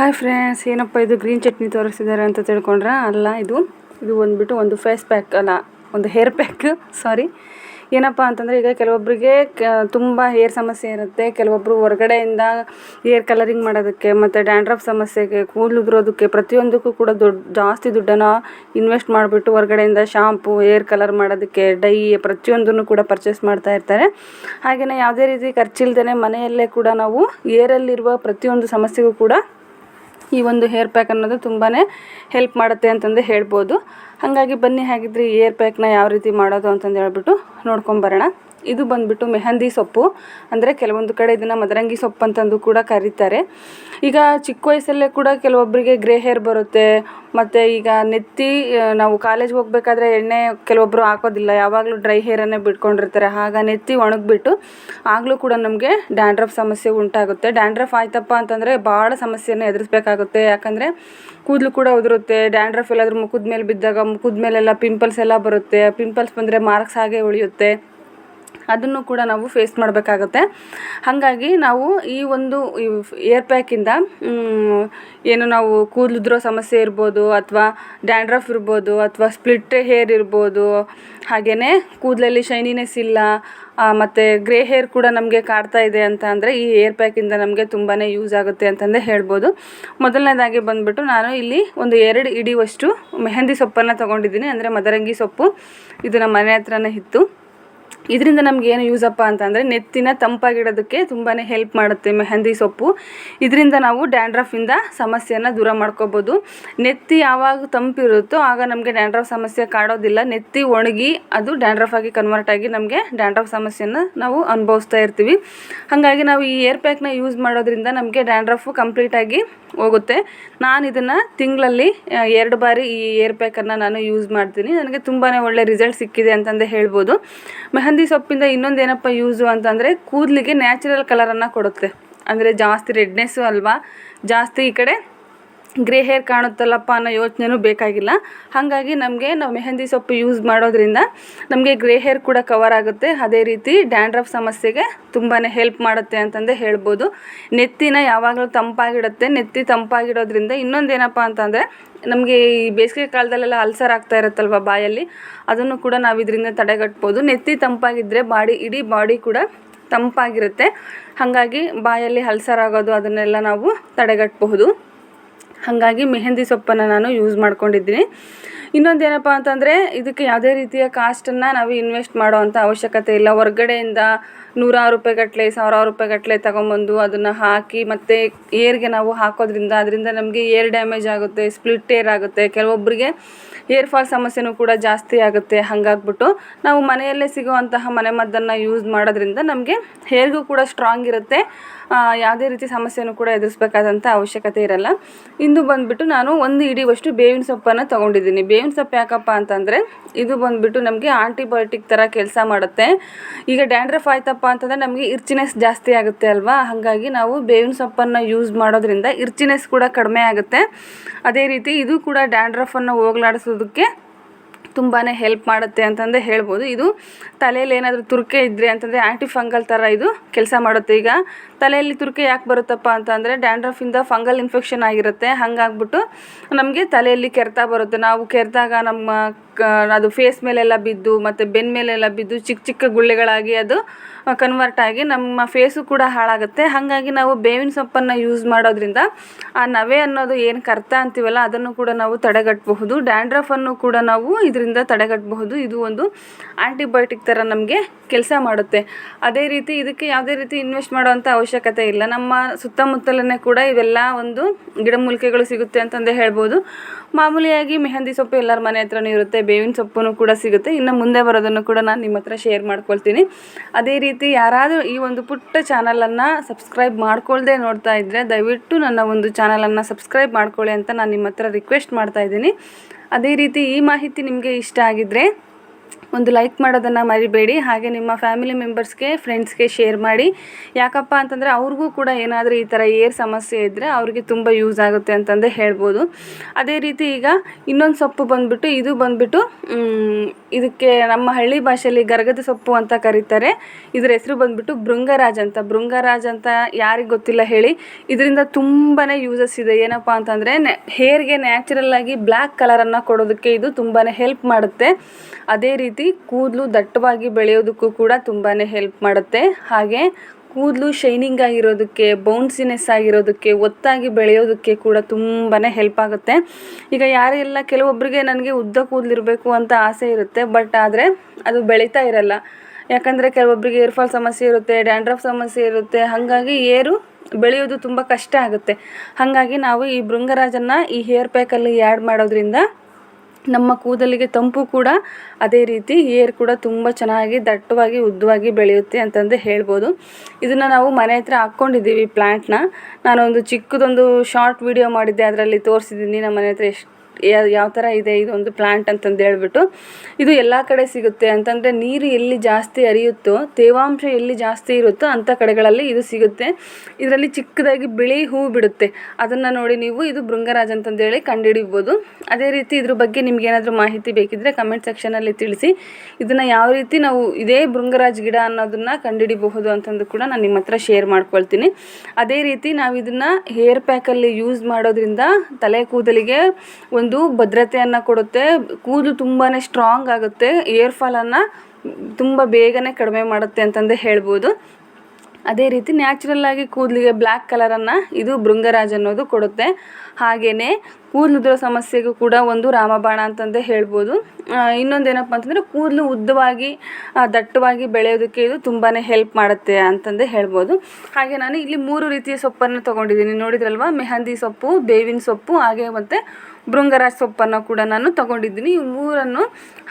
Hi friends, ಏನಪ್ಪ ಇದು green chutney ತೋರಿಸಿದ್ದಾರೆ ಅಂತ ತಿಳ್ಕೊಂಡ್ರೆ? ಅಲ್ಲ, ಇದು ಇದು ಬಂದುಬಿಟ್ಟು ಒಂದು ಫೇಸ್ ಪ್ಯಾಕ್ ಅಲ್ಲ, ಒಂದು ಹೇರ್ ಪ್ಯಾಕ್, ಸಾರಿ. ಏನಪ್ಪ ಅಂತಂದರೆ, ಈಗ ಕೆಲವೊಬ್ಬರಿಗೆ ತುಂಬ ಹೇರ್ ಸಮಸ್ಯೆ ಇರುತ್ತೆ. ಕೆಲವೊಬ್ಬರು ಹೊರಗಡೆಯಿಂದ ಹೇರ್ ಕಲರಿಂಗ್ ಮಾಡೋದಕ್ಕೆ ಮತ್ತು ಡ್ಯಾಂಡ್ರಫ್ ಸಮಸ್ಯೆಗೆ ಕೂದಲು ಉದುರೋದಕ್ಕೆ ಪ್ರತಿಯೊಂದಕ್ಕೂ ಕೂಡ ದೊಡ್ಡ ಜಾಸ್ತಿ ದುಡ್ಡನ್ನು ಇನ್ವೆಸ್ಟ್ ಮಾಡಿಬಿಟ್ಟು ಹೊರಗಡೆಯಿಂದ ಶಾಂಪು ಹೇರ್ ಕಲರ್ ಮಾಡೋದಕ್ಕೆ ಡೈ ಪ್ರತಿಯೊಂದನ್ನು ಕೂಡ ಪರ್ಚೇಸ್ ಮಾಡ್ತಾ ಇರ್ತಾರೆ. ಹಾಗೆಯೇ ಯಾವುದೇ ರೀತಿ ಖರ್ಚಿಲ್ದೇ ಮನೆಯಲ್ಲೇ ಕೂಡ ನಾವು ಏರಲ್ಲಿರುವ ಪ್ರತಿಯೊಂದು ಸಮಸ್ಯೆಗೂ ಕೂಡ ಈ ಒಂದು ಹೇರ್ ಪ್ಯಾಕ್ ಅನ್ನೋದು ತುಂಬಾ ಹೆಲ್ಪ್ ಮಾಡುತ್ತೆ ಅಂತಂದು ಹೇಳ್ಬೋದು. ಹಾಗಾಗಿ ಬನ್ನಿ, ಹಾಗಿದ್ರೆ ಏರ್ ಪ್ಯಾಕ್ನ ಯಾವ ರೀತಿ ಮಾಡೋದು ಅಂತಂದು ಹೇಳ್ಬಿಟ್ಟು ನೋಡ್ಕೊಂಬರೋಣ ಇದು ಬಂದ್ಬಿಟ್ಟು ಮೆಹಂದಿ ಸೊಪ್ಪು. ಅಂದರೆ ಕೆಲವೊಂದು ಕಡೆ ಇದನ್ನು ಮದರಂಗಿ ಸೊಪ್ಪು ಅಂತಂದು ಕೂಡ ಕರೀತಾರೆ. ಈಗ ಚಿಕ್ಕ ವಯಸ್ಸಲ್ಲೇ ಕೂಡ ಕೆಲವೊಬ್ಬರಿಗೆ ಗ್ರೇ ಹೇರ್ ಬರುತ್ತೆ. ಮತ್ತು ಈಗ ನೆತ್ತಿ ನಾವು ಕಾಲೇಜ್ಗೆ ಹೋಗಬೇಕಾದ್ರೆ ಎಣ್ಣೆ ಕೆಲವೊಬ್ಬರು ಹಾಕೋದಿಲ್ಲ. ಯಾವಾಗಲೂ ಡ್ರೈ ಹೇರನ್ನೇ ಬಿಟ್ಕೊಂಡಿರ್ತಾರೆ. ಆಗ ನೆತ್ತಿ ಒಣಗಿಬಿಟ್ಟು ಆಗಲೂ ಕೂಡ ನಮಗೆ ಡ್ಯಾಂಡ್ರಫ್ ಸಮಸ್ಯೆ ಉಂಟಾಗುತ್ತೆ. ಡ್ಯಾಂಡ್ರಫ್ ಆಯ್ತಪ್ಪ ಅಂತಂದರೆ ಭಾಳ ಸಮಸ್ಯೆಯನ್ನು ಎದುರಿಸ್ಬೇಕಾಗುತ್ತೆ. ಯಾಕಂದರೆ ಕೂದಲು ಕೂಡ ಉದುರುತ್ತೆ. ಡ್ಯಾಂಡ್ರಫ್ ಎಲ್ಲಾದರೂ ಮುಖದ ಮೇಲೆ ಬಿದ್ದಾಗ ಮುಖದ ಮೇಲೆಲ್ಲ ಪಿಂಪಲ್ಸ್ ಎಲ್ಲ ಬರುತ್ತೆ. ಪಿಂಪಲ್ಸ್ ಬಂದರೆ ಮಾರ್ಕ್ಸ್ ಹಾಗೆ ಉಳಿಯುತ್ತೆ. ಅದನ್ನು ಕೂಡ ನಾವು ಫೇಸ್ ಮಾಡಬೇಕಾಗುತ್ತೆ. ಹಾಗಾಗಿ ನಾವು ಈ ಒಂದು ಏರ್ ಪ್ಯಾಕಿಂದ ಏನು ನಾವು ಕೂದಲುದ್ರೋ ಸಮಸ್ಯೆ ಇರ್ಬೋದು ಅಥವಾ ಡ್ಯಾಂಡ್ರಫ್ ಇರ್ಬೋದು ಅಥವಾ ಸ್ಪ್ಲಿಟ್ ಹೇರ್ ಇರ್ಬೋದು ಹಾಗೆಯೇ ಕೂದಲಲ್ಲಿ ಶೈನಿನೆಸ್ ಇಲ್ಲ ಮತ್ತು ಗ್ರೇ ಹೇರ್ ಕೂಡ ನಮಗೆ ಕಾಡ್ತಾ ಇದೆ ಅಂತ ಅಂದರೆ ಈ ಏರ್ ಪ್ಯಾಕಿಂದ ನಮಗೆ ತುಂಬಾ ಯೂಸ್ ಆಗುತ್ತೆ ಅಂತಂದೇ ಹೇಳ್ಬೋದು. ಮೊದಲನೇದಾಗಿ ಬಂದುಬಿಟ್ಟು ನಾನು ಇಲ್ಲಿ ಒಂದು ಎರಡು ಇಡಿವಷ್ಟು ಮೆಹಂದಿ ಸೊಪ್ಪನ್ನು ತೊಗೊಂಡಿದ್ದೀನಿ. ಅಂದರೆ ಮದರಂಗಿ ಸೊಪ್ಪು. ಇದು ನಮ್ಮ ಮನೆ ಹತ್ರನೇ ಇತ್ತು. ಇದರಿಂದ ನಮ್ಗೆ ಏನು ಯೂಸಪ್ಪ ಅಂತಂದರೆ ನೆತ್ತಿನ ತಂಪಾಗಿಡೋದಕ್ಕೆ ತುಂಬಾ ಹೆಲ್ಪ್ ಮಾಡುತ್ತೆ ಮೆಹಂದಿ ಸೊಪ್ಪು. ಇದರಿಂದ ನಾವು ಡ್ಯಾಂಡ್ರಫಿಂದ ಸಮಸ್ಯೆಯನ್ನು ದೂರ ಮಾಡ್ಕೋಬೋದು. ನೆತ್ತಿ ಯಾವಾಗ ತಂಪಿರುತ್ತೋ ಆಗ ನಮಗೆ ಡ್ಯಾಂಡ್ರಫ್ ಸಮಸ್ಯೆ ಕಾಡೋದಿಲ್ಲ. ನೆತ್ತಿ ಒಣಗಿ ಅದು ಡ್ಯಾಂಡ್ರಫ್ ಆಗಿ ಕನ್ವರ್ಟ್ ಆಗಿ ನಮಗೆ ಡ್ಯಾಂಡ್ರಫ್ ಸಮಸ್ಯೆಯನ್ನು ನಾವು ಅನುಭವಿಸ್ತಾ ಇರ್ತೀವಿ. ಹಾಗಾಗಿ ನಾವು ಈ ಏರ್ ಪ್ಯಾಕ್ನ ಯೂಸ್ ಮಾಡೋದ್ರಿಂದ ನಮಗೆ ಡ್ಯಾಂಡ್ರಫು ಕಂಪ್ಲೀಟಾಗಿ ಹೋಗುತ್ತೆ. ನಾನು ಇದನ್ನು ತಿಂಗಳಲ್ಲಿ ಎರಡು ಬಾರಿ ಈ ಏರ್ ಪ್ಯಾಕನ್ನು ನಾನು ಯೂಸ್ ಮಾಡ್ತೀನಿ. ನನಗೆ ತುಂಬಾ ಒಳ್ಳೆ ರಿಸಲ್ಟ್ ಸಿಕ್ಕಿದೆ ಅಂತಂದೇ ಹೇಳ್ಬೋದು. ಮೆಹಂದಿ ಸೊಪ್ಪಿಂದ ಇನ್ನೊಂದು ಏನಪ್ಪ ಯೂಸು ಅಂತಂದರೆ ಕೂದಲಿಗೆ ನ್ಯಾಚುರಲ್ ಕಲರನ್ನು ಕೊಡುತ್ತೆ. ಅಂದರೆ ಜಾಸ್ತಿ ರೆಡ್ನೆಸ್ಸು ಅಲ್ವಾ? ಜಾಸ್ತಿ ಈ ಕಡೆ ಗ್ರೇ ಹೇರ್ ಕಾಣುತ್ತಲ್ಲಪ್ಪ ಅನ್ನೋ ಯೋಚನೆನೂ ಬೇಕಾಗಿಲ್ಲ. ಹಾಗಾಗಿ ನಮಗೆ ನಾವು ಮೆಹಂದಿ ಸೊಪ್ಪು ಯೂಸ್ ಮಾಡೋದ್ರಿಂದ ನಮಗೆ ಗ್ರೇ ಹೇರ್ ಕೂಡ ಕವರ್ ಆಗುತ್ತೆ. ಅದೇ ರೀತಿ ಡ್ಯಾಂಡ್ರಫ್ ಸಮಸ್ಯೆಗೆ ತುಂಬಾ ಹೆಲ್ಪ್ ಮಾಡುತ್ತೆ ಅಂತಂದೇ ಹೇಳ್ಬೋದು. ನೆತ್ತಿನ ಯಾವಾಗಲೂ ತಂಪಾಗಿಡುತ್ತೆ. ನೆತ್ತಿ ತಂಪಾಗಿಡೋದ್ರಿಂದ ಇನ್ನೊಂದೇನಪ್ಪ ಅಂತಂದರೆ ನಮಗೆ ಈ ಬೇಸಿಗೆ ಕಾಲದಲ್ಲೆಲ್ಲ ಅಲ್ಸರ್ ಆಗ್ತಾ ಇರುತ್ತಲ್ವ ಬಾಯಲ್ಲಿ? ಅದನ್ನು ಕೂಡ ನಾವು ಇದರಿಂದ ತಡೆಗಟ್ಬೋದು. ನೆತ್ತಿ ತಂಪಾಗಿದ್ದರೆ ಬಾಡಿ, ಇಡೀ ಬಾಡಿ ಕೂಡ ತಂಪಾಗಿರುತ್ತೆ. ಹಾಗಾಗಿ ಬಾಯಲ್ಲಿ ಅಲ್ಸರ್ ಆಗೋದು ಅದನ್ನೆಲ್ಲ ನಾವು ತಡೆಗಟ್ಟಬಹುದು ಹಾಗಾಗಿ ಮೆಹಂದಿ ಸೊಪ್ಪನ್ನು ನಾನು ಯೂಸ್ ಮಾಡ್ಕೊಂಡಿದ್ದೀನಿ. ಇನ್ನೊಂದು ಏನಪ್ಪ ಅಂತಂದರೆ ಇದಕ್ಕೆ ಯಾವುದೇ ರೀತಿಯ ಕಾಸ್ಟನ್ನು ನಾವು ಇನ್ವೆಸ್ಟ್ ಮಾಡೋ ಅಂಥ ಅವಶ್ಯಕತೆ ಇಲ್ಲ. ಹೊರ್ಗಡೆಯಿಂದ ನೂರಾರು ರೂಪಾಯಿ ಗಟ್ಟಲೆ ಸಾವಿರಾರು ರೂಪಾಯಿ ಗಟ್ಟಲೆ ತಗೊಂಬಂದು ಅದನ್ನು ಹಾಕಿ ಮತ್ತು ಏರ್ಗೆ ನಾವು ಹಾಕೋದ್ರಿಂದ ಅದರಿಂದ ನಮಗೆ ಏರ್ ಡ್ಯಾಮೇಜ್ ಆಗುತ್ತೆ ಸ್ಪ್ಲಿಟ್ ಏರ್ ಆಗುತ್ತೆ. ಕೆಲವೊಬ್ಬರಿಗೆ ಏರ್ ಫಾಲ್ ಸಮಸ್ಯೆನೂ ಕೂಡ ಜಾಸ್ತಿ ಆಗುತ್ತೆ. ಹಾಗಾಗ್ಬಿಟ್ಟು ನಾವು ಮನೆಯಲ್ಲೇ ಸಿಗುವಂತಹ ಮನೆಮದ್ದನ್ನು ಯೂಸ್ ಮಾಡೋದ್ರಿಂದ ನಮಗೆ ಹೇರ್ಗೂ ಕೂಡ ಸ್ಟ್ರಾಂಗ್ ಇರುತ್ತೆ. ಯಾವುದೇ ರೀತಿ ಸಮಸ್ಯೆನೂ ಕೂಡ ಎದುರಿಸ್ಬೇಕಾದಂಥ ಅವಶ್ಯಕತೆ ಇರಲ್ಲ. ಇಂದು ಬಂದುಬಿಟ್ಟು ನಾನು ಒಂದು ಇಡೀವಷ್ಟು ಬೇವಿನ ಸೊಪ್ಪನ್ನು ತೊಗೊಂಡಿದ್ದೀನಿ. ಬೇವಿನ ಸೊಪ್ಪು ಯಾಕಪ್ಪ ಅಂತಂದರೆ, ಇದು ಬಂದುಬಿಟ್ಟು ನಮಗೆ ಆಂಟಿಬಯೋಟಿಕ್ ಥರ ಕೆಲಸ ಮಾಡುತ್ತೆ. ಈಗ ಡ್ಯಾಂಡ್ರಫ್ ಆಯ್ತಪ್ಪ ಅಂತಂದರೆ ನಮಗೆ ಇರ್ಚಿನೆಸ್ ಜಾಸ್ತಿ ಆಗುತ್ತೆ ಅಲ್ವಾ? ಹಾಗಾಗಿ ನಾವು ಬೇವಿನ ಸೊಪ್ಪನ್ನು ಯೂಸ್ ಮಾಡೋದ್ರಿಂದ ಇರ್ಚಿನೆಸ್ ಕೂಡ ಕಡಿಮೆ ಆಗುತ್ತೆ. ಅದೇ ರೀತಿ ಇದು ಕೂಡ ಡ್ಯಾಂಡ್ರಫನ್ನು ಹೋಗ್ಲಾಡಿಸೋದಕ್ಕೆ ತುಂಬಾ ಹೆಲ್ಪ್ ಮಾಡುತ್ತೆ ಅಂತಂದೇ ಹೇಳ್ಬೋದು. ಇದು ತಲೆಯಲ್ಲಿ ಏನಾದರೂ ತುರ್ಕೆ ಇದ್ದರೆ ಅಂತಂದರೆ ಆ್ಯಂಟಿ ಫಂಗಲ್ ಥರ ಇದು ಕೆಲಸ ಮಾಡುತ್ತೆ. ಈಗ ತಲೆಯಲ್ಲಿ ತುರ್ಕೆ ಯಾಕೆ ಬರುತ್ತಪ್ಪ ಅಂತಂದರೆ ಡ್ಯಾಂಡ್ರಫಿಂದ ಫಂಗಲ್ ಇನ್ಫೆಕ್ಷನ್ ಆಗಿರುತ್ತೆ. ಹಾಗಾಗ್ಬಿಟ್ಟು ನಮಗೆ ತಲೆಯಲ್ಲಿ ಕೆರೆತ ಬರುತ್ತೆ. ನಾವು ಕೆರೆದಾಗ ನಮ್ಮ ಅದು ಫೇಸ್ ಮೇಲೆಲ್ಲ ಬಿದ್ದು, ಮತ್ತು ಬೆನ್ ಮೇಲೆಲ್ಲ ಬಿದ್ದು ಚಿಕ್ಕ ಚಿಕ್ಕ ಗುಳ್ಳೆಗಳಾಗಿ ಅದು ಕನ್ವರ್ಟ್ ಆಗಿ ನಮ್ಮ ಫೇಸು ಕೂಡ ಹಾಳಾಗುತ್ತೆ. ಹಾಗಾಗಿ ನಾವು ಬೇವಿನ ಸೊಪ್ಪನ್ನು ಯೂಸ್ ಮಾಡೋದ್ರಿಂದ ಆ ನವೆ ಅನ್ನೋದು ಏನು ಕರ್ತ ಅಂತೀವಲ್ಲ, ಅದನ್ನು ಕೂಡ ನಾವು ತಡೆಗಟ್ಟಬಹುದು ಡ್ಯಾಂಡ್ರಫನ್ನು ಕೂಡ ನಾವು ಇದರಿಂದ ತಡೆಗಟ್ಟಬಹುದು ಇದು ಒಂದು ಆ್ಯಂಟಿಬಯೋಟಿಕ್ ಥರ ನಮಗೆ ಕೆಲಸ ಮಾಡುತ್ತೆ. ಅದೇ ರೀತಿ ಇದಕ್ಕೆ ಯಾವುದೇ ರೀತಿ ಇನ್ವೆಸ್ಟ್ ಮಾಡೋವಂಥ ಅವಶ್ಯಕತೆ ಇಲ್ಲ. ನಮ್ಮ ಸುತ್ತಮುತ್ತಲೇ ಕೂಡ ಇವೆಲ್ಲ ಒಂದು ಗಿಡಮೂಲಿಕೆಗಳು ಸಿಗುತ್ತೆ ಅಂತಂದೇ ಹೇಳ್ಬೋದು. ಮಾಮೂಲಿಯಾಗಿ ಮೆಹಂದಿ ಸೊಪ್ಪು ಎಲ್ಲರ ಮನೆ ಹತ್ರನೂ ಇರುತ್ತೆ. ಬೇವಿನ ಸೊಪ್ಪು ಕೂಡ ಸಿಗುತ್ತೆ. ಇನ್ನು ಮುಂದೆ ಬರೋದನ್ನು ಕೂಡ ನಾನು ನಿಮ್ಮ ಹತ್ರ ಶೇರ್ ಮಾಡ್ಕೊಳ್ತೀನಿ. ಅದೇ ರೀತಿ ಯಾರಾದರೂ ಈ ಒಂದು ಪುಟ್ಟ ಚಾನಲನ್ನು ಸಬ್ಸ್ಕ್ರೈಬ್ ಮಾಡ್ಕೊಳ್ಳದೆ ನೋಡ್ತಾ ಇದ್ದರೆ ದಯವಿಟ್ಟು ನನ್ನ ಒಂದು ಚಾನಲನ್ನು ಸಬ್ಸ್ಕ್ರೈಬ್ ಮಾಡ್ಕೊಳ್ಳಿ ಅಂತ ನಾನು ನಿಮ್ಮ ಹತ್ರ ರಿಕ್ವೆಸ್ಟ್ ಮಾಡ್ತಾ ಇದ್ದೀನಿ. ಅದೇ ರೀತಿ ಈ ಮಾಹಿತಿ ನಿಮಗೆ ಇಷ್ಟ ಆಗಿದ್ದರೆ ಒಂದು ಲೈಕ್ ಮಾಡೋದನ್ನು ಮರಿಬೇಡಿ. ಹಾಗೆ ನಿಮ್ಮ ಫ್ಯಾಮಿಲಿ ಮೆಂಬರ್ಸ್ಗೆ ಫ್ರೆಂಡ್ಸ್ಗೆ ಶೇರ್ ಮಾಡಿ. ಯಾಕಪ್ಪ ಅಂತಂದರೆ ಅವ್ರಿಗೂ ಕೂಡ ಏನಾದರೂ ಈ ಥರ ಏರ್ ಸಮಸ್ಯೆ ಇದ್ದರೆ ಅವ್ರಿಗೆ ತುಂಬ ಯೂಸ್ ಆಗುತ್ತೆ ಅಂತಂದೇ ಹೇಳ್ಬೋದು. ಅದೇ ರೀತಿ ಈಗ ಇನ್ನೊಂದು ಸೊಪ್ಪು ಬಂದುಬಿಟ್ಟು, ಇದು ಬಂದುಬಿಟ್ಟು ಇದಕ್ಕೆ ನಮ್ಮ ಹಳ್ಳಿ ಭಾಷೆಯಲ್ಲಿ ಗರಗದ ಸೊಪ್ಪು ಅಂತ ಕರೀತಾರೆ. ಇದರ ಹೆಸರು ಬಂದುಬಿಟ್ಟು ಭೃಂಗರಾಜ್ ಅಂತ. ಭೃಂಗರಾಜ್ ಅಂತ ಯಾರಿಗೆ ಗೊತ್ತಿಲ್ಲ ಹೇಳಿ. ಇದರಿಂದ ತುಂಬಾ ಯೂಸಸ್ ಇದೆ. ಏನಪ್ಪ ಅಂತಂದರೆ ಹೇರ್ಗೆ ನ್ಯಾಚುರಲ್ಲಾಗಿ ಬ್ಲ್ಯಾಕ್ ಕಲರನ್ನು ಕೊಡೋದಕ್ಕೆ ಇದು ತುಂಬಾ ಹೆಲ್ಪ್ ಮಾಡುತ್ತೆ. ಅದೇ ರೀತಿ ಕೂದಲು ದಟ್ಟವಾಗಿ ಬೆಳೆಯೋದಕ್ಕೂ ಕೂಡ ತುಂಬಾ ಹೆಲ್ಪ್ ಮಾಡುತ್ತೆ. ಹಾಗೆ ಕೂದಲು ಶೈನಿಂಗ್ ಆಗಿರೋದಕ್ಕೆ ಬೌನ್ಸಿನೆಸ್ ಆಗಿರೋದಕ್ಕೆ, ಒತ್ತಾಗಿ ಬೆಳೆಯೋದಕ್ಕೆ ಕೂಡ ತುಂಬಾ ಹೆಲ್ಪ್ ಆಗುತ್ತೆ. ಈಗ ಯಾರೆಲ್ಲ ಕೆಲವೊಬ್ಬರಿಗೆ ನನಗೆ ಉದ್ದ ಕೂದಲಿರಬೇಕು ಅಂತ ಆಸೆ ಇರುತ್ತೆ ಬಟ್ ಆದರೆ ಅದು ಬೆಳೀತಾ ಇರಲ್ಲ. ಯಾಕಂದರೆ ಕೆಲವೊಬ್ಬರಿಗೆ ಏರ್ಫಾಲ್ ಸಮಸ್ಯೆ ಇರುತ್ತೆ ಡ್ಯಾಂಡ್ರಫ್ ಸಮಸ್ಯೆ ಇರುತ್ತೆ, ಹಾಗಾಗಿ ಏರು ಬೆಳೆಯೋದು ತುಂಬ ಕಷ್ಟ ಆಗುತ್ತೆ. ಹಾಗಾಗಿ ನಾವು ಈ ಭೃಂಗರಾಜನ್ನು ಈ ಹೇರ್ ಪ್ಯಾಕಲ್ಲಿ ಆ್ಯಡ್ ಮಾಡೋದ್ರಿಂದ ನಮ್ಮ ಕೂದಲಿಗೆ ತಂಪು ಕೂಡ ಅದೇ ರೀತಿ ಏರ್ ಕೂಡ ತುಂಬ ಚೆನ್ನಾಗಿ ದಟ್ಟವಾಗಿ, ಉದ್ದವಾಗಿ ಬೆಳೆಯುತ್ತೆ ಅಂತಂದು ಹೇಳ್ಬೋದು. ಇದನ್ನು ನಾವು ಮನೆ ಹತ್ರ ಹಾಕ್ಕೊಂಡಿದ್ದೀವಿ ಪ್ಲ್ಯಾಂಟ್ನ ನಾನೊಂದು ಚಿಕ್ಕದೊಂದು ಶಾರ್ಟ್ ವಿಡಿಯೋ ಮಾಡಿದ್ದೆ, ಅದರಲ್ಲಿ ತೋರಿಸಿದ್ದೀನಿ. ನಮ್ಮ ಮನೆ ಹತ್ರ ಎಷ್ಟು ಯಾವ ಥರ ಇದೆ ಇದೊಂದು ಪ್ಲ್ಯಾಂಟ್ ಅಂತಂದು ಹೇಳ್ಬಿಟ್ಟು, ಇದು ಎಲ್ಲ ಕಡೆ ಸಿಗುತ್ತೆ. ಅಂತಂದರೆ ನೀರು ಎಲ್ಲಿ ಜಾಸ್ತಿ ಹರಿಯುತ್ತೋ, ತೇವಾಂಶ ಎಲ್ಲಿ ಜಾಸ್ತಿ ಇರುತ್ತೋ ಅಂಥ ಕಡೆಗಳಲ್ಲಿ ಇದು ಸಿಗುತ್ತೆ. ಇದರಲ್ಲಿ ಚಿಕ್ಕದಾಗಿ ಬಿಳಿ ಹೂ ಬಿಡುತ್ತೆ. ಅದನ್ನು ನೋಡಿ ನೀವು ಇದು ಭೃಂಗರಾಜ್ ಅಂತಂದೇಳಿ ಕಂಡುಹಿಡಿಬೋದು. ಅದೇ ರೀತಿ ಇದ್ರ ಬಗ್ಗೆ ನಿಮ್ಗೆ ಏನಾದರೂ ಮಾಹಿತಿ ಬೇಕಿದ್ದರೆ ಕಮೆಂಟ್ ಸೆಕ್ಷನಲ್ಲಿ ತಿಳಿಸಿ. ಇದನ್ನು ಯಾವ ರೀತಿ ನಾವು ಇದೇ ಭೃಂಗರಾಜ್ ಗಿಡ ಅನ್ನೋದನ್ನು ಕಂಡುಹಿಡಿಬಹುದು ಅಂತಂದು ಕೂಡ ನಾನು ನಿಮ್ಮ ಹತ್ರ ಶೇರ್ ಮಾಡ್ಕೊಳ್ತೀನಿ. ಅದೇ ರೀತಿ ನಾವು ಇದನ್ನು ಹೇರ್ ಪ್ಯಾಕಲ್ಲಿ ಯೂಸ್ ಮಾಡೋದ್ರಿಂದ ತಲೆ ಕೂದಲಿಗೆ ಒಂದು ಭದ್ರತೆಯನ್ನು ಕೊಡುತ್ತೆ. ಕೂದಲು ತುಂಬಾ ಸ್ಟ್ರಾಂಗ್ ಆಗುತ್ತೆ. ಏರ್ ಫಾಲನ್ನು ತುಂಬ ಬೇಗನೆ ಕಡಿಮೆ ಮಾಡುತ್ತೆ ಅಂತಂದು ಹೇಳ್ಬೋದು. ಅದೇ ರೀತಿ ನ್ಯಾಚುರಲ್ ಆಗಿ ಕೂದಲಿಗೆ ಬ್ಲ್ಯಾಕ್ ಕಲರನ್ನು ಇದು ಭೃಂಗರಾಜ್ ಅನ್ನೋದು ಕೊಡುತ್ತೆ. ಹಾಗೆಯೇ ಕೂದಲುದ್ರ ಸಮಸ್ಯೆಗೂ ಕೂಡ ಒಂದು ರಾಮಬಾಣ ಅಂತಂದೇ ಹೇಳ್ಬೋದು. ಇನ್ನೊಂದು ಏನಪ್ಪ ಅಂತಂದರೆ ಕೂದಲು ಉದ್ದವಾಗಿ ದಟ್ಟವಾಗಿ ಬೆಳೆಯೋದಕ್ಕೆ ಇದು ತುಂಬಾ ಹೆಲ್ಪ್ ಮಾಡುತ್ತೆ ಅಂತಂದೇ ಹೇಳ್ಬೋದು. ಹಾಗೆ ನಾನು ಇಲ್ಲಿ ಮೂರು ರೀತಿಯ ಸೊಪ್ಪನ್ನು ತೊಗೊಂಡಿದ್ದೀನಿ. ನೋಡಿದ್ರಲ್ವ? ಮೆಹಂದಿ ಸೊಪ್ಪು, ಬೇವಿನ ಸೊಪ್ಪು, ಹಾಗೆ ಮತ್ತು ಭೃಂಗರಾಜ್ ಸೊಪ್ಪನ್ನು ಕೂಡ ನಾನು ತೊಗೊಂಡಿದ್ದೀನಿ. ಈ ಮೂರನ್ನು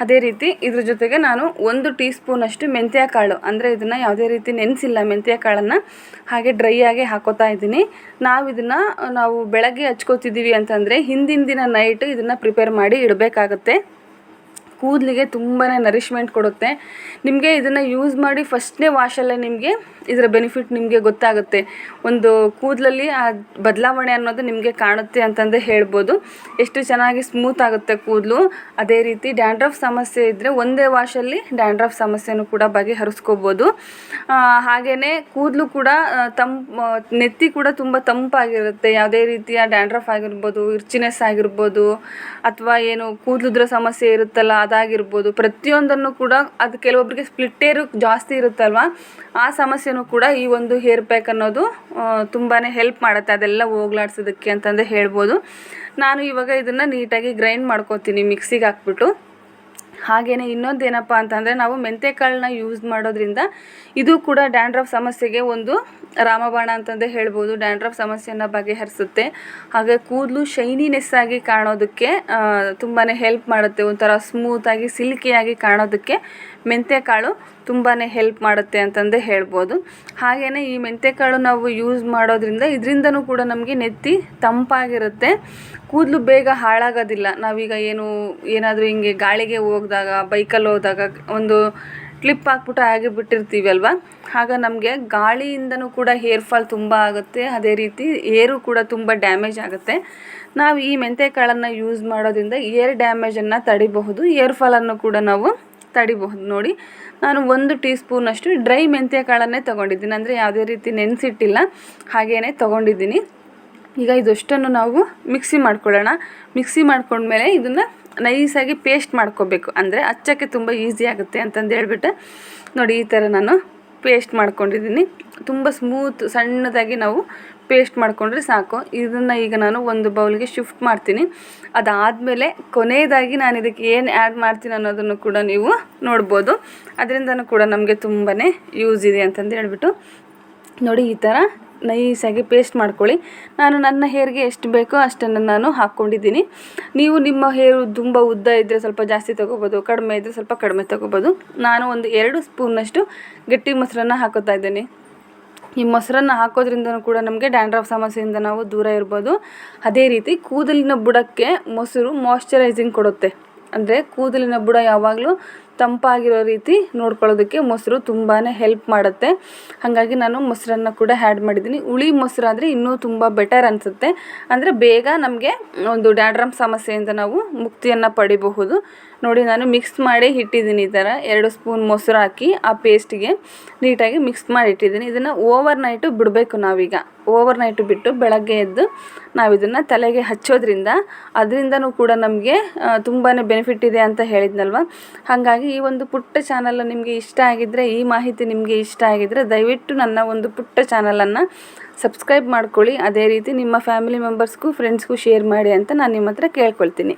ಅದೇ ರೀತಿ ಇದ್ರ ಜೊತೆಗೆ ನಾನು ಒಂದು ಟೀ ಸ್ಪೂನಷ್ಟು ಮೆಂತ್ಯ ಕಾಳು ಅಂದರೆ ಇದನ್ನು ಯಾವುದೇ ರೀತಿ ನೆನೆಸಿಲ್ಲ ಮೆಂತ್ಯ ಕಾಳನ್ನು ಹಾಗೆ ಡ್ರೈ ಆಗಿ ಹಾಕೋತಾ ಇದ್ದೀನಿ. ನಾವು ಇದನ್ನು ನಾವು ಬೆಳಗ್ಗೆ ಹಚ್ಕೋತಿದ್ದೀವಿ ಅಂತಂದರೆ ಹಿಂದಿನ ದಿನ ನೈಟ್ ಇದನ್ನ ಪ್ರಿಪೇರ್ ಮಾಡಿ ಇಡಬೇಕಾಗತ್ತೆ. ಕೂದಲಿಗೆ ತುಂಬಾ ನರಿಶ್ಮೆಂಟ್ ಕೊಡುತ್ತೆ. ನಿಮಗೆ ಇದನ್ನು ಯೂಸ್ ಮಾಡಿ ಫಸ್ಟ್ನೇ ವಾಶಲ್ಲೇ ನಿಮಗೆ ಇದರ ಬೆನಿಫಿಟ್ ನಿಮಗೆ ಗೊತ್ತಾಗುತ್ತೆ. ಒಂದು ಕೂದಲಲ್ಲಿ ಆ ಬದಲಾವಣೆ ಅನ್ನೋದು ನಿಮಗೆ ಕಾಣುತ್ತೆ ಅಂತಂದು ಹೇಳ್ಬೋದು. ಎಷ್ಟು ಚೆನ್ನಾಗಿ ಸ್ಮೂತ್ ಆಗುತ್ತೆ ಕೂದಲು. ಅದೇ ರೀತಿ ಡ್ಯಾಂಡ್ರಫ್ ಸಮಸ್ಯೆ ಇದ್ದರೆ ಒಂದೇ ವಾಶಲ್ಲಿ ಡ್ಯಾಂಡ್ರಫ್ ಸಮಸ್ಯೆನೂ ಕೂಡ ಬಗೆಹರಿಸ್ಕೋಬೋದು. ಹಾಗೆಯೇ ಕೂದಲು ಕೂಡ ತಂಪು ನೆತ್ತಿ ಕೂಡ ತುಂಬ ತಂಪಾಗಿರುತ್ತೆ. ಯಾವುದೇ ರೀತಿಯ ಡ್ಯಾಂಡ್ರಫ್ ಆಗಿರ್ಬೋದು ಇರ್ಚಿನೆಸ್ ಆಗಿರ್ಬೋದು, ಅಥವಾ ಏನು ಕೂದಲುದ್ರ ಸಮಸ್ಯೆ ಇರುತ್ತಲ್ಲ ಅದಾಗಿರ್ಬೋದು. ಪ್ರತಿಯೊಂದನ್ನು ಕೂಡ ಅದು ಕೆಲವೊಬ್ಬರಿಗೆ ಸ್ಪ್ಲಿಟ್ ಏರು ಜಾಸ್ತಿ ಇರುತ್ತಲ್ವ? ಆ ಸಮಸ್ಯೆನೂ ಕೂಡ ಈ ಒಂದು ಹೇರ್ ಪ್ಯಾಕ್ ಅನ್ನೋದು ತುಂಬಾ ಹೆಲ್ಪ್ ಮಾಡುತ್ತೆ. ಅದೆಲ್ಲ ಹೋಗ್ಲಾಡ್ಸೋದಕ್ಕೆ ಅಂತಂದು ಹೇಳ್ಬೋದು. ನಾನು ಇವಾಗ ಇದನ್ನು ನೀಟಾಗಿ ಗ್ರೈಂಡ್ ಮಾಡ್ಕೊತೀನಿ ಮಿಕ್ಸಿಗೆ ಹಾಕ್ಬಿಟ್ಟು. ಹಾಗೆಯೇ ಇನ್ನೊಂದು ಏನಪ್ಪ ಅಂತಂದರೆ ನಾವು ಮೆಂತೆಕಾಳನ್ನ ಯೂಸ್ ಮಾಡೋದ್ರಿಂದ ಇದು ಕೂಡ ಡ್ಯಾಂಡ್ರಫ್ ಸಮಸ್ಯೆಗೆ ಒಂದು ರಾಮಬಾಣ ಅಂತಂದೇ ಹೇಳ್ಬೋದು. ಡ್ಯಾಂಡ್ರಫ್ ಸಮಸ್ಯೆಯನ್ನು ಬಗೆಹರಿಸುತ್ತೆ. ಹಾಗೆ ಕೂದಲು ಶೈನಿನೆಸ್ ಆಗಿ ಕಾಣೋದಕ್ಕೆ ತುಂಬಾ ಹೆಲ್ಪ್ ಮಾಡುತ್ತೆ. ಒಂಥರ ಸ್ಮೂತಾಗಿ ಸಿಲ್ಕಿಯಾಗಿ ಕಾಣೋದಕ್ಕೆ ಮೆಂತೆಕಾಳು ತುಂಬಾ ಹೆಲ್ಪ್ ಮಾಡುತ್ತೆ ಅಂತಂದೇ ಹೇಳ್ಬೋದು. ಹಾಗೆಯೇ ಈ ಮೆಂತೆಕಾಳು ನಾವು ಯೂಸ್ ಮಾಡೋದ್ರಿಂದ ಇದರಿಂದನೂ ಕೂಡ ನಮಗೆ ನೆತ್ತಿ ತಂಪಾಗಿರುತ್ತೆ. ಕೂದಲು ಬೇಗ ಹಾಳಾಗೋದಿಲ್ಲ. ನಾವೀಗ ಏನು, ಏನಾದರೂ ಹಿಂಗೆ ಗಾಳಿಗೆ ಹೋಗ್ದಾಗ ಬೈಕಲ್ಲಿ ಹೋದಾಗ ಒಂದು ಕ್ಲಿಪ್ ಹಾಕ್ಬಿಟ್ಟು ಹಾಗೆ ಅಲ್ವಾ? ಆಗ ನಮಗೆ ಗಾಳಿಯಿಂದನೂ ಕೂಡ ಹೇರ್ ಫಾಲ್ ತುಂಬ ಆಗುತ್ತೆ. ಅದೇ ರೀತಿ ಏರು ಕೂಡ ತುಂಬ ಡ್ಯಾಮೇಜ್ ಆಗುತ್ತೆ. ನಾವು ಈ ಮೆಂತೆಕಾಳನ್ನು ಯೂಸ್ ಮಾಡೋದ್ರಿಂದ ಏರ್ ಡ್ಯಾಮೇಜನ್ನು ತಡಿಬಹುದು. ಏರ್ ಫಾಲನ್ನು ಕೂಡ ನಾವು ತಡಿಬಹುದು. ನೋಡಿ, ನಾನು ಒಂದು ಟೀ ಸ್ಪೂನಷ್ಟು ಡ್ರೈ ಮೆಂತ್ಯ ಕಾಳನ್ನೇ ತೊಗೊಂಡಿದ್ದೀನಿ. ಅಂದರೆ ಯಾವುದೇ ರೀತಿ ನೆನೆಸಿಟ್ಟಿಲ್ಲ. ಹಾಗೇ ತೊಗೊಂಡಿದ್ದೀನಿ. ಈಗ ಇದಷ್ಟನ್ನು ನಾವು ಮಿಕ್ಸಿ ಮಾಡ್ಕೊಳ್ಳೋಣ. ಮಿಕ್ಸಿ ಮಾಡ್ಕೊಂಡ್ಮೇಲೆ ಇದನ್ನು ನೈಸಾಗಿ ಪೇಸ್ಟ್ ಮಾಡ್ಕೋಬೇಕು. ಅಂದರೆ ಹಚ್ಚೋಕ್ಕೆ ತುಂಬ ಈಸಿ ಆಗುತ್ತೆ ಅಂತಂದು ಹೇಳ್ಬಿಟ್ಟು ನೋಡಿ ಈ ಥರ ನಾನು ಪೇಸ್ಟ್ ಮಾಡ್ಕೊಂಡಿದ್ದೀನಿ. ತುಂಬ ಸ್ಮೂತ್ ಸಣ್ಣದಾಗಿ ನಾವು ಪೇಸ್ಟ್ ಮಾಡಿಕೊಂಡ್ರೆ ಸಾಕು. ಇದನ್ನು ಈಗ ನಾನು ಒಂದು ಬೌಲ್ಗೆ ಶಿಫ್ಟ್ ಮಾಡ್ತೀನಿ. ಅದಾದಮೇಲೆ ಕೊನೆಯದಾಗಿ ನಾನು ಇದಕ್ಕೆ ಏನು ಆ್ಯಡ್ ಮಾಡ್ತೀನಿ ಅನ್ನೋದನ್ನು ಕೂಡ ನೀವು ನೋಡ್ಬೋದು. ಅದರಿಂದನೂ ಕೂಡ ನಮಗೆ ತುಂಬಾ ಯೂಸ್ ಇದೆ ಅಂತಂದು ಹೇಳ್ಬಿಟ್ಟು ನೋಡಿ ಈ ಥರ ನೈಸಾಗಿ ಪೇಸ್ಟ್ ಮಾಡ್ಕೊಳ್ಳಿ. ನಾನು ನನ್ನ ಹೇರ್ಗೆ ಎಷ್ಟು ಬೇಕೋ ಅಷ್ಟನ್ನು ನಾನು ಹಾಕ್ಕೊಂಡಿದ್ದೀನಿ. ನೀವು ನಿಮ್ಮ ಹೇರು ತುಂಬ ಉದ್ದ ಇದ್ದರೆ ಸ್ವಲ್ಪ ಜಾಸ್ತಿ ತೊಗೋಬೋದು, ಕಡಿಮೆ ಇದ್ದರೆ ಸ್ವಲ್ಪ ಕಡಿಮೆ ತೊಗೋಬೋದು. ನಾನು ಒಂದು ಎರಡು ಸ್ಪೂನ್ನಷ್ಟು ಗಟ್ಟಿ ಮೊಸರನ್ನ ಹಾಕೋತಾ ಇದ್ದೀನಿ. ಈ ಮೊಸರನ್ನು ಹಾಕೋದ್ರಿಂದ ಕೂಡ ನಮಗೆ ಡ್ಯಾಂಡ್ರಫ್ ಸಮಸ್ಯೆಯಿಂದ ನಾವು ದೂರ ಇರ್ಬೋದು. ಅದೇ ರೀತಿ ಕೂದಲಿನ ಬುಡಕ್ಕೆ ಮೊಸರು ಮಾಯಶ್ಚರೈಸಿಂಗ್ ಕೊಡುತ್ತೆ. ಅಂದರೆ ಕೂದಲಿನ ಬುಡ ಯಾವಾಗಲೂ ತಂಪಾಗಿರೋ ರೀತಿ ನೋಡ್ಕೊಳ್ಳೋದಕ್ಕೆ ಮೊಸರು ತುಂಬಾ ಹೆಲ್ಪ್ ಮಾಡುತ್ತೆ. ಹಾಗಾಗಿ ನಾನು ಮೊಸರನ್ನ ಕೂಡ ಆ್ಯಡ್ ಮಾಡಿದ್ದೀನಿ. ಹುಳಿ ಮೊಸರಾದರೆ ಇನ್ನೂ ತುಂಬ ಬೆಟರ್ ಅನಿಸುತ್ತೆ. ಅಂದರೆ ಬೇಗ ನಮಗೆ ಒಂದು ಡ್ಯಾಡ್ರಮ್ ಸಮಸ್ಯೆಯಿಂದ ನಾವು ಮುಕ್ತಿಯನ್ನು ಪಡಿಬಹುದು. ನೋಡಿ, ನಾನು ಮಿಕ್ಸ್ ಮಾಡಿ ಇಟ್ಟಿದ್ದೀನಿ ಈ ಥರ ಎರಡು ಸ್ಪೂನ್ ಮೊಸರು ಹಾಕಿ ಆ ಪೇಸ್ಟಿಗೆ ನೀಟಾಗಿ ಮಿಕ್ಸ್ ಮಾಡಿ ಇಟ್ಟಿದ್ದೀನಿ. ಇದನ್ನು ಓವರ್ ನೈಟು ಬಿಡಬೇಕು ನಾವೀಗ. ಓವರ್ ನೈಟು ಬಿಟ್ಟು ಬೆಳಗ್ಗೆ ಎದ್ದು ನಾವು ಇದನ್ನು ತಲೆಗೆ ಹಚ್ಚೋದ್ರಿಂದ ಅದರಿಂದನೂ ಕೂಡ ನಮಗೆ ತುಂಬಾ ಬೆನಿಫಿಟ್ ಇದೆ ಅಂತ ಹೇಳಿದ್ನಲ್ವ? ಹಾಗಾಗಿ ಈ ಒಂದು ಪುಟ್ಟ ಚಾನಲ್ ನಿಮಗೆ ಇಷ್ಟ ಆಗಿದ್ದರೆ ಈ ಮಾಹಿತಿ ನಿಮಗೆ ಇಷ್ಟ ಆಗಿದ್ದರೆ ದಯವಿಟ್ಟು ನನ್ನ ಒಂದು ಪುಟ್ಟ ಚಾನಲನ್ನು ಸಬ್ಸ್ಕ್ರೈಬ್ ಮಾಡ್ಕೊಳ್ಳಿ. ಅದೇ ರೀತಿ ನಿಮ್ಮ ಫ್ಯಾಮಿಲಿ ಮೆಂಬರ್ಸ್ಗೂ ಫ್ರೆಂಡ್ಸ್ಗೂ ಶೇರ್ ಮಾಡಿ ಅಂತ ನಾನು ನಿಮ್ಮ ಹತ್ರ ಕೇಳ್ಕೊಳ್ತೀನಿ.